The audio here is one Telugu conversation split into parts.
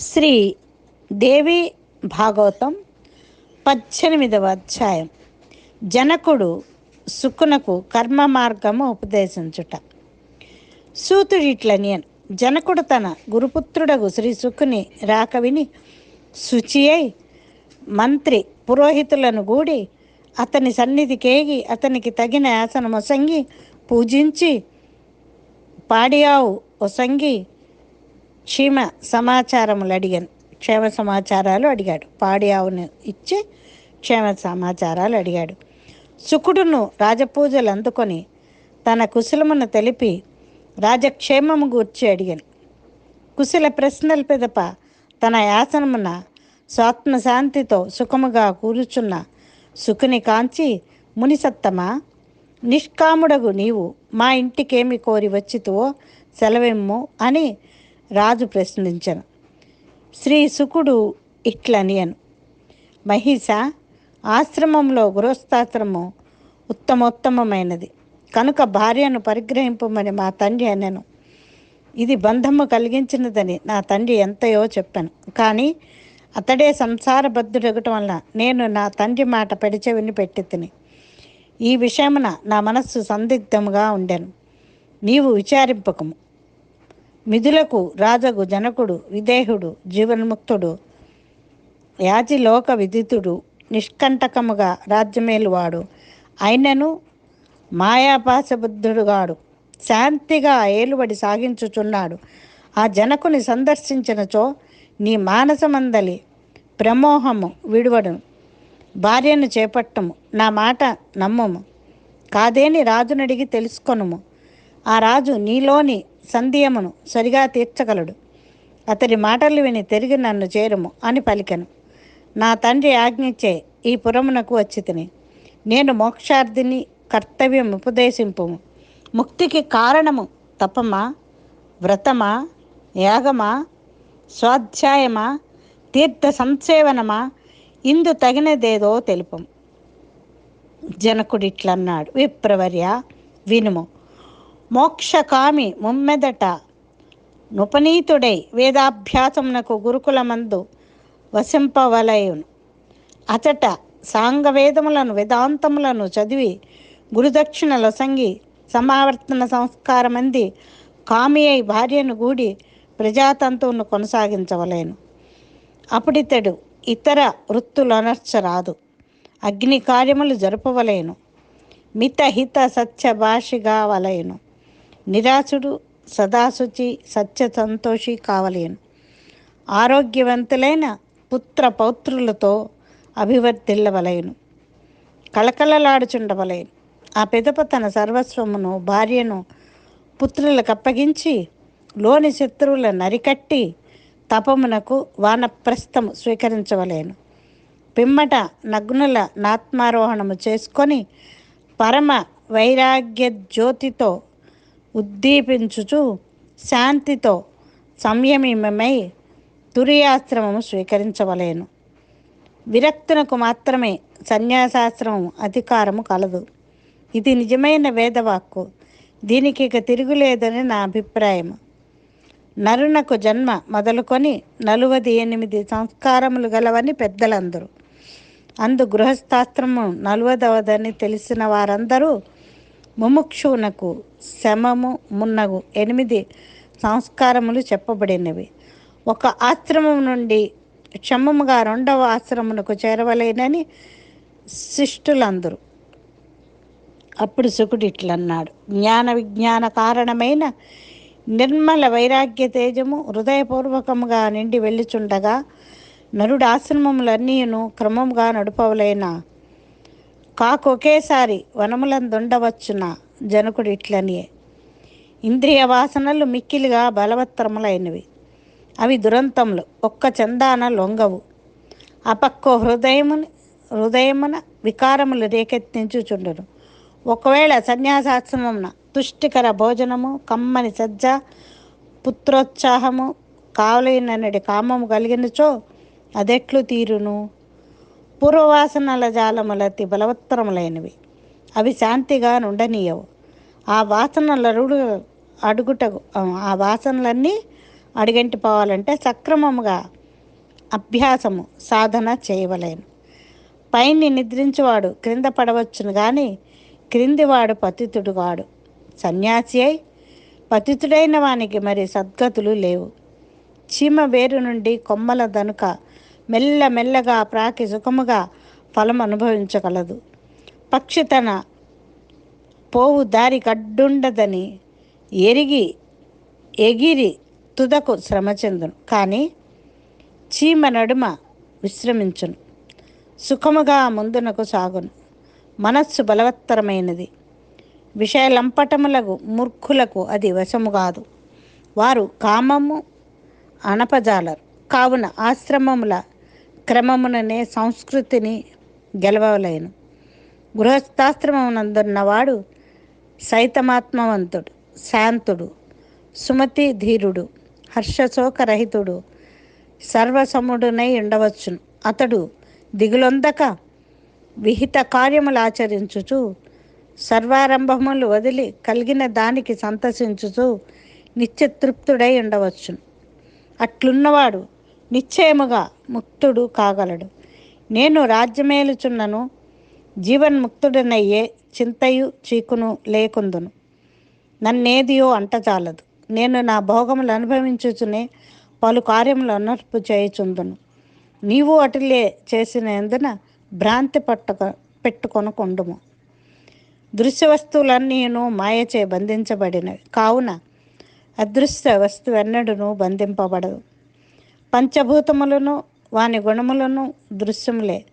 శ్రీ దేవి భాగవతం పద్దెనిమిదవ అధ్యాయం. జనకుడు సుకునకు కర్మ మార్గము ఉపదేశించుట. సూతుడిట్లనియన్ జనకుడు తన గురుపుత్రుడగు శ్రీ సుకుని రాక విని శుచి అయి మంత్రి పురోహితులను గూడి అతని సన్నిధికేగి అతనికి తగిన ఆసనం ఒసంగి పూజించి పాడియావు ఒసంగి క్షేమ సమాచారములు అడిగాను. క్షేమ సమాచారాలు అడిగాడు. పాడి ఆవును ఇచ్చి క్షేమ సమాచారాలు అడిగాడు. శుకుడును రాజపూజలు అందుకొని తన కుశలమును తెలిపి రాజక్షేమము గూర్చి అడిగాను. కుశల ప్రశ్నల పిదప తన యాసనమున స్వాత్మ శాంతితో సుఖముగా కూర్చున్న సుఖుని కాంచి మునిసత్తమా నిష్కాముడగు నీవు మా ఇంటికేమి కోరి వచ్చితువో సెలవెమ్ము అని రాజు ప్రశ్నించను. శ్రీ సుకుడు ఇట్లనియను మహిష ఆశ్రమంలో గృహస్థాశ్రమం ఉత్తమోత్తమమైనది. కనుక భార్యను పరిగ్రహింపమని మా తండ్రి అనెను. ఇది బంధము కలిగించినదని నా తండ్రి ఎంతయో చెప్పాను. కానీ అతడే సంసారబద్ధుడగటం వల్ల నేను నా తండ్రి మాట పెడిచెవిని పెట్టి తిని. ఈ విషయమున నా మనస్సు సందిగ్ధముగా ఉండెను. నీవు విచారింపకము. మిథులకు రాజగు జనకుడు విదేహుడు జీవన్ముక్తుడు యాజిలోక విదితుడు నిష్కంటకముగా రాజ్యమేలువాడు. అయినను మాయాపాసబుద్ధుడుగాడు శాంతిగా ఏలుబడి సాగించుచున్నాడు. ఆ జనకుని సందర్శించినచో నీ మానసమందలి ప్రమోహము విడువడును. భార్యను చేపట్టము. నా మాట నమ్మము. కాదేని రాజునడిగి తెలుసుకొనుము. ఆ రాజు నీలోని సందేహమును సరిగా తీర్చగలడు. అతడి మాటలు విని తిరిగి నన్ను చేరుము అని పలికెను. నా తండ్రి ఆజ్ఞించే ఈ పురమునకు వచ్చి తిని నేను మోక్షార్థిని కర్తవ్యం ఉపదేశింపు ముక్తికి కారణము తపమా? వ్రతమా? యాగమా? స్వాధ్యాయమా? తీర్థ సంసేవనమా? ఇందు తగినదేదో తెలుపం జనకుడిట్లన్నాడు. విప్రవర్య వినుము. మోక్షకామి ముమ్మెదట. నుపనీతుడై వేదాభ్యాసమునకు గురుకులమందు వసింపవలయును అతట సాంగవేదములను వేదాంతములను చదివి గురుదక్షిణ లొసంగి సమావర్తన సంస్కారమంది కామి అయి భార్యను గూడి ప్రజాతంతువును కొనసాగించవలేను. అప్పుడితడు ఇతర వృత్తులు అనర్చరాదు అగ్ని కార్యములు జరపవలేను. మిత హిత సత్య భాషిగా వలయను నిరాశుడు సదాశుచి సత్య సంతోషి కావలేను. ఆరోగ్యవంతులైన పుత్ర పౌత్రులతో అభివర్ధిల్లవలయను కళకళలాడుచుండవలయను ఆ పెదప తన సర్వస్వమును భార్యను పుత్రులకు అప్పగించి లోని శత్రువుల నరికట్టి తపమునకు వానప్రస్థము స్వీకరించవలేను. పిమ్మట నగ్నుల నాత్మారోహణము చేసుకొని పరమ వైరాగ్య జ్యోతితో ఉద్దీపించుచు శాంతితో సంయమమై తురియాశ్రమము స్వీకరించవలేను. విరక్తునకు మాత్రమే సన్యాసాశ్రమం అధికారము కలదు. ఇది నిజమైన వేదవాక్కు. దీనికి ఇక తిరుగులేదని నా అభిప్రాయం నరునకు జన్మ మొదలుకొని నలువది ఎనిమిది సంస్కారములు గలవని పెద్దలందరూ. అందు గృహస్థాశ్రమం నలువదవదని తెలిసిన వారందరూ ముముక్షువునకు శమము మున్నగు ఎనిమిది సంస్కారములు చెప్పబడినవి. ఒక ఆశ్రమం నుండి క్షమముగా రెండవ ఆశ్రమునకు చేరవలేనని శిష్టులందరూ అప్పుడు శుకుడు ఇట్లన్నాడు జ్ఞాన విజ్ఞాన కారణమైన నిర్మల వైరాగ్య తేజము హృదయపూర్వకముగా నిండి వెళ్ళుచుండగా నరుడు ఆశ్రమములన్నీను క్రమముగా నడుపవలైన? కాకు ఒకేసారి వనములందుండవచ్చున జనకుడు ఇట్లనియే ఇంద్రియ వాసనలు మిక్కిలిగా బలవత్తరములైనవి. అవి దురంతములు ఒక్క చందాన లొంగవు. అపక్కో హృదయముని హృదయమున వికారములు రేకెత్తించుచుండును. ఒకవేళ సన్యాసాశ్రమమున తుష్టికర భోజనము కమ్మని సజ్జ పుత్రోత్సాహము కావలేనడి కామము కలిగినచో అదెట్లు తీరును? పూర్వవాసనల జాలములతి బలవత్తరములైనవి అవి శాంతిగా నుండనీయవు. ఆ వాసనలరుడు అడుగుటకు ఆ వాసనలన్నీ అడుగంటిపోవాలంటే సక్రమముగా అభ్యాసము సాధన చేయవలేను. పైని నిద్రించువాడు క్రింద పడవచ్చును కానీ క్రిందివాడు పతితుడు కాడు సన్యాసి అయి పతితుడైన వానికి మరి సద్గతులు లేవు. చీమ వేరు నుండి కొమ్మల దనుక మెల్ల మెల్లగా ప్రాకి సుఖముగా ఫలం అనుభవించగలదు. పక్షి తన పోవు దారి కడ్డుండదని ఎరిగి ఎగిరి తుదకు శ్రమ చెందును. కానీ చీమ నడుమ విశ్రమించును. సుఖముగా ముందునకు సాగును. మనస్సు బలవత్తరమైనది. విషయలంపటములకు మూర్ఖులకు అది వశము కాదు. వారు కామము అనపజాలరు. కావున ఆశ్రమముల క్రమముననే సంస్కృతిని గెలవలేను. గృహస్థాశ్రమమునందున్నవాడు సైతమాత్మవంతుడు శాంతుడు సుమతి ధీరుడు హర్షశోకరహితుడు సర్వసముడునై ఉండవచ్చును. అతడు దిగులొందక విహిత కార్యములు ఆచరించుచు సర్వారంభములు వదిలి కలిగిన దానికి సంతసించుచు నిత్యతృప్తుడై ఉండవచ్చును. అట్లున్నవాడు నిశ్చయముగా ముక్తుడు కాగలడు. నేను రాజ్యమేలుచున్నను జీవన్ముక్తుడనయ్యే చింతయు చీకును లేకుందును. నన్నేదియో అంటచాలదు నేను నా భోగములు అనుభవించుచునే పలు కార్యములు అనర్పు చేయుచుందును. నీవు అటులే చేసినందున భ్రాంతి పట్టుక పెట్టుకొనకుండుము. దృశ్య వస్తువులన్నీను మాయచే బంధించబడినవి. కావున అదృశ్య వస్తువు ఎన్నడూను బంధింపబడదు. పంచభూతములను వాని గుణములను దృశ్యములే.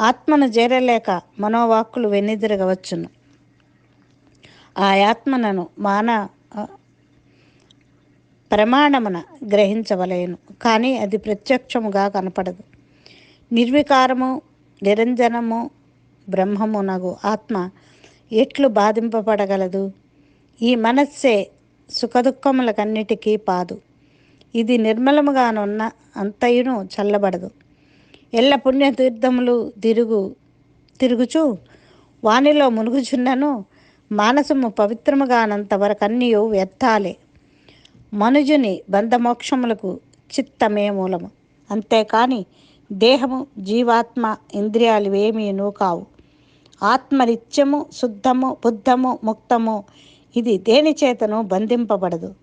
ఆత్మను చేరలేక మనోవాక్కులు వెన్నిదిరగవచ్చును. ఆ ఆత్మనను మాన ప్రమాణమున గ్రహించవలేను. కానీ అది ప్రత్యక్షముగా కనపడదు. నిర్వికారము నిరంజనము బ్రహ్మమునగు ఆత్మ ఎట్లు బాధింపబడగలదు? ఈ మనస్సే సుఖదుఖములకన్నిటికీ పాదు. ఇది నిర్మలముగానున్న అంతయును చల్లబడదు. ఎల్ల పుణ్యతీర్థములు తిరుగు తిరుగుచు వానిలో మునుగుచున్నను మానసము పవిత్రముగానంత వరకన్నీయు వ్యర్థాలే. మనుజుని బంధమోక్షములకు చిత్తమే మూలము. అంతేకాని దేహము జీవాత్మ ఇంద్రియాలు ఏమీనూ కావు ఆత్మనిత్యము శుద్ధము బుద్ధము ముక్తము ఇది దేని చేతను బంధింపబడదు.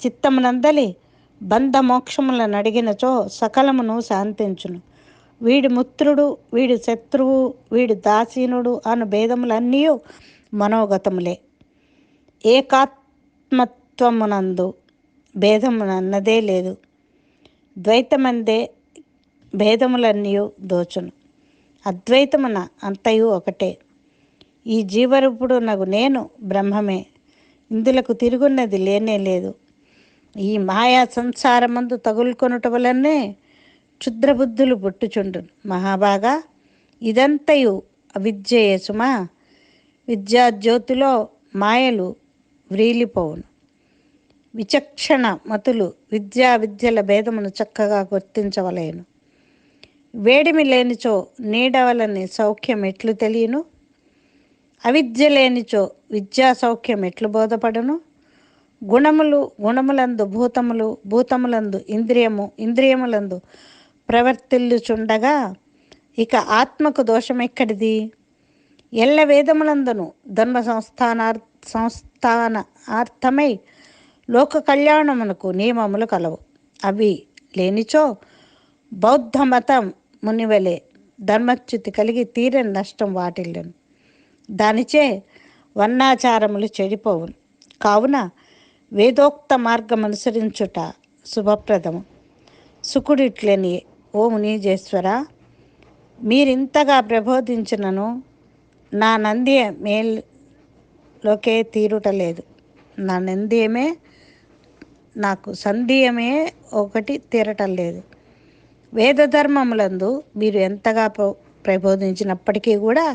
చిత్తమునందలి బంధమోక్షములను అడిగినచో సకలమును శాంతించును. వీడి ముత్రుడు వీడి శత్రువు వీడి దాసీనుడు అను భేదములన్నీ మనోగతములే. ఏకాత్మత్వమునందు భేదమునన్నదే లేదు. ద్వైతమందే భేదములన్నీ దోచును. అద్వైతమున అంతయు ఒకటే. ఈ జీవరూపుడు నగు నేను బ్రహ్మమే. ఇందులకు తిరుగున్నది లేనే లేదు. ఈ మాయా సంసారమందు తగులుకొనుట వలనే క్షుద్రబుద్ధులు పుట్టుచుండును. మహాబాగా ఇదంతయు అవిద్యయే సుమా విద్యాజ్యోతిలో మాయలు వ్రీలిపోవును. విచక్షణ మతులు విద్యా విద్యల భేదమును చక్కగా గుర్తించవలేను. వేడిమి లేనిచో నీడవలని సౌఖ్యం ఎట్లు తెలియను? అవిద్య లేనిచో విద్యా సౌఖ్యం ఎట్లు బోధపడను? గుణములు గుణములందు భూతములు భూతములందు ఇంద్రియము ఇంద్రియములందు ప్రవర్తిల్లుచుండగా ఇక ఆత్మకు దోషమెక్కడిది? ఎల్ల వేదములందును ధర్మ సంస్థానార్ సంస్థాన అర్థమై లోక కళ్యాణమునకు నియమములు కలవు. అవి లేనిచో బౌద్ధ మతం మునివలే ధర్మచ్యుతి కలిగి తీరని నష్టం వాటిల్లను. దానిచే వర్ణాచారములు చెడిపోవును. కావున వేదోక్త మార్గం అనుసరించుట శుభప్రదము. సుకుడిట్లని ఓ మునీజేశ్వర మీరింతగా ప్రబోధించినను నా నంది మేల్లోకే తీరుటలేదు. నా నందియమే నాకు సందేయమే ఒకటి తీరటం లేదు వేదధర్మములందు మీరు ఎంతగా ప్రబోధించినప్పటికీ కూడా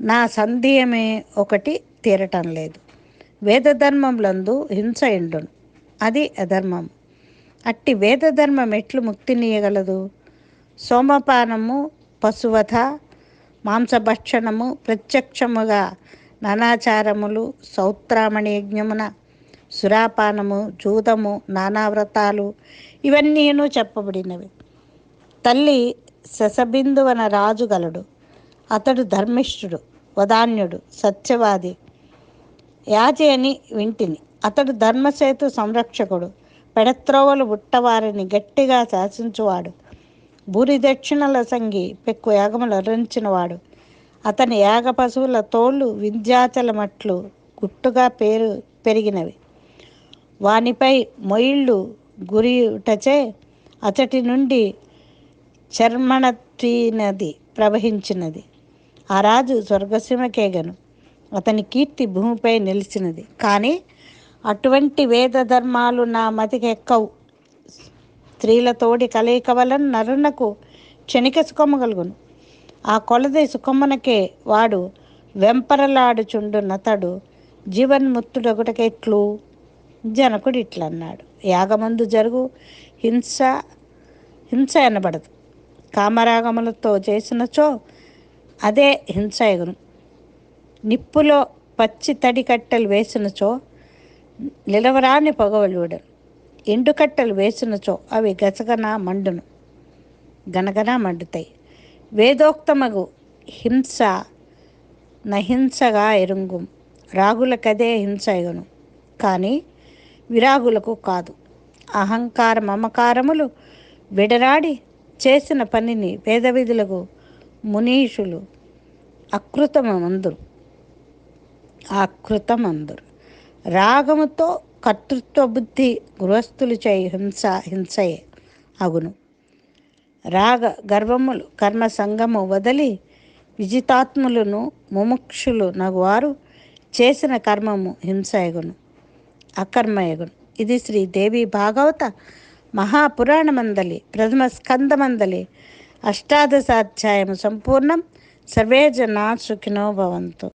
నా సందేయమే ఒకటి తీరటం లేదు. వేదధర్మములందు హింస ఎండును అది అధర్మం. అట్టి వేదధర్మం ఎట్లు ముక్తినీయగలదు సోమపానము పశువధ మాంసభక్షణము ప్రత్యక్షముగా నానాచారములు సౌత్రామణి యజ్ఞమున సురాపానము జూదము నానావ్రతాలు ఇవన్నీను చెప్పబడినవి. తల్లి శశబిందువన రాజు గలడు. అతడు ధర్మిష్ఠుడు వదాన్యుడు సత్యవాది యాజి అని వింటిని. అతడు ధర్మసేతు సంరక్షకుడు. పెడత్రోవలు బుట్టవారిని గట్టిగా శాసించువాడు. భూరి దక్షిణల సంగి పెక్కు యాగములు అరించినవాడు అతని యాగ పశువుల తోళ్ళు వింధ్యాచల మట్లు గుట్టుగా పేరు పెరిగినవి. వానిపై మొయిళ్ళు గురియుటచే అతటి నుండి చర్మణత్వీ నది ప్రవహించినది. ఆ రాజు స్వర్గసీమకేగను అతని కీర్తి భూమిపై నిలిచినది. కానీ అటువంటి వేద ధర్మాలు నా మతికి ఎక్కవు. స్త్రీలతోడి కలయిక వలన నరునకు క్షణిక సుఖము కలుగును. ఆ కొలది సుఖమునకే వాడు వెంపరలాడుచుండు నతడు. జీవన్ముక్తుడొకటకెట్లు జనకుడు ఇట్లన్నాడు యాగమందు జరుగు హింస హింస అనబడదు కామరాగములతో చేసినచో అదే హింస ఎగును. నిప్పులో పచ్చి తడి కట్టెలు వేసినచో నిలవరాని పొగవలుడను ఎండు కట్టెలు వేసినచో అవి గసగన మండును. గనగన మండుతాయి. వేదోక్తమగు హింస నహింసగా ఎరుంగు. రాగులకదే హింస ఎగును. కానీ విరాగులకు కాదు. అహంకార మమకారములు విడరాడి చేసిన పనిని వేదవిధులకు మునీషులు అకృతమందురు ఆకృతమందురు రాగముతో కర్తృత్వ బుద్ధి గృహస్థులు చేయి హింస హింసయే అగును. రాగ గర్వములు కర్మ సంగము వదలి విజితాత్ములను ముముక్షులు నగువారు చేసిన కర్మము హింస ఎగును అకర్మ ఎగును ఇది శ్రీ దేవి భాగవత మహాపురాణమందలి ప్రథమ స్కందమందలి అష్టాదశాధ్యాయము సంపూర్ణం. సర్వే జనా సుఖినో భవంతు.